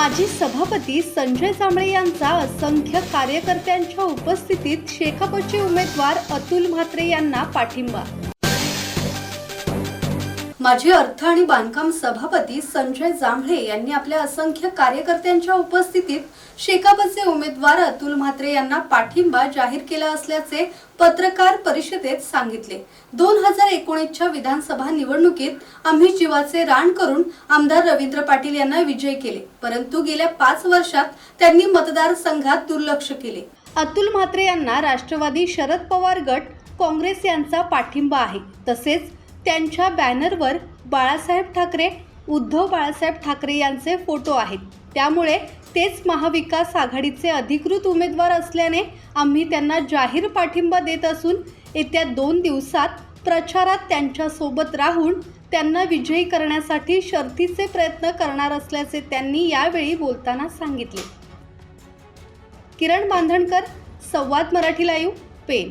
माजी सभापती संजय जांभळे यांचा असंख्य कार्यकर्त्यांच्या उपस्थितीत शेकापचे उमेदवार अतुल म्हात्रे यांना पाठिंबा. माजी अर्थ आणि बांधकाम सभापती संजय जांभळे यांनी आपल्या असंख्य कार्यकर्त्यांच्या उपस्थितीत शेकापचे उमेदवार अतुल म्हात्रे यांना पाठिंबा जाहीर केला असल्याचे पत्रकार परिषदेत सांगितले. दोन हजार एकोणीसच्या विधानसभा निवडणुकीत आम्ही जीवाचे रान करून आमदार रवींद्र पाटील यांना विजय केले परंतु गेल्या पाच वर्षात त्यांनी मतदारसंघात दुर्लक्ष केले. अतुल म्हात्रे यांना राष्ट्रवादी शरद पवार गट काँग्रेस यांचा पाठिंबा आहे तसेच त्यांच्या बॅनरवर बाळासाहेब ठाकरे उद्धव बाळासाहेब ठाकरे यांचे फोटो आहेत. त्यामुळे तेच महाविकास आघाडीचे अधिकृत उमेदवार असल्याने आम्ही त्यांना जाहीर पाठिंबा देत असून येत्या दोन दिवसात प्रचारात त्यांच्यासोबत राहून त्यांना विजयी करण्यासाठी शर्थीचे प्रयत्न करणार असल्याचे त्यांनी यावेळी बोलताना सांगितले. Kiran Bandhankar Samvad Marathi live pen